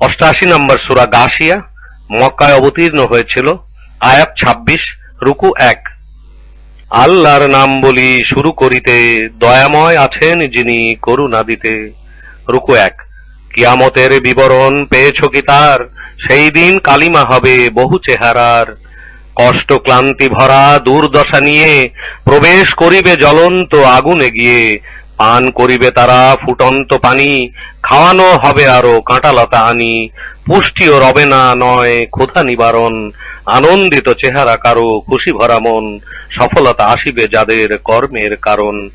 অষ্টাশি নম্বর সুরা গাশিয়া, মক্কায় অবতীর্ণ হয়েছিল, আয়াত ছাব্বিশ, রুকু এক। আল্লাহর নাম বলি শুরু করিতে দয়াময় আছেন যিনি করুণা দিতে। রুকু এক। কিয়ামতের বিবরণ পেয়েছ কি তার? সেই দিন কালিমা হবে বহু চেহারার। কষ্ট ক্লান্তি ভরা দুর্দশা নিয়ে প্রবেশ করিবে জ্বলন্ত আগুনে গিয়ে। পান করিবে তারা, ফুটন্ত পানি, খাওয়ানো হবে আরও কাঁটালতা আনি। পুষ্টিও রবে না, নয় ক্ষুধা নিবারণ। আনন্দিত চেহারা কারও, খুশি ভরা মন। সফলতা আসিবে যাদের কর্মের কারণ।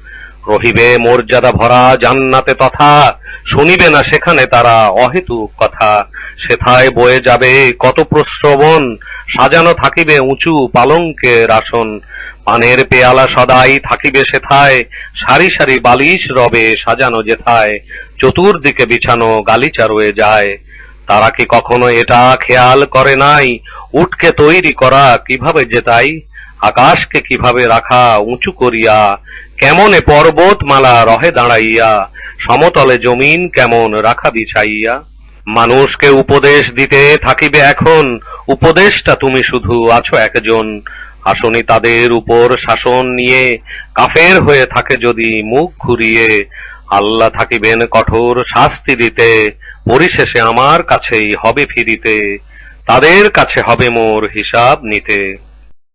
রহিবে মর্যাদা ভরা, জান্নাতে তথা। শুনিবে না সেখানে তারা অহেতু কথা। সেথায় বয়ে যাবে কত প্রশ্রবণ। সাজানো থাকিবে উঁচু পালঙ্কের আসন। পানের পেয়ালা সদাই থাকিবে সেথায়, সারি সারি বালিশ রবে সাজানো যেথায়, চতুর্দিকে বিছানো গালিচা রয়ে যায়। তারা কি কখনো এটা খেয়াল করে নাই, উটকে তৈরি করা কীভাবে যেতাই, আকাশকে কীভাবে রাখা উঁচু করিয়া, কেমনে পর্বতমালা রহে দাঁড়াইয়া, সমতলে জমিন কেমন রাখা বিছাইয়া? মানুষকে উপদেশ দিতে থাকিবে এখন, উপদেশটা তুমি শুধু আছো একজন। আসনি তাদের উপর শাসন নিয়ে কাফের হয়ে থাকে যদি মুখ ঘুরিয়ে। আল্লাহ থাকিবেন কঠোর শাস্তি দিতে, পরিশেষে আমার কাছেই হবে ফিরিতে। তাদের কাছে হবে মোর হিসাব নিতে।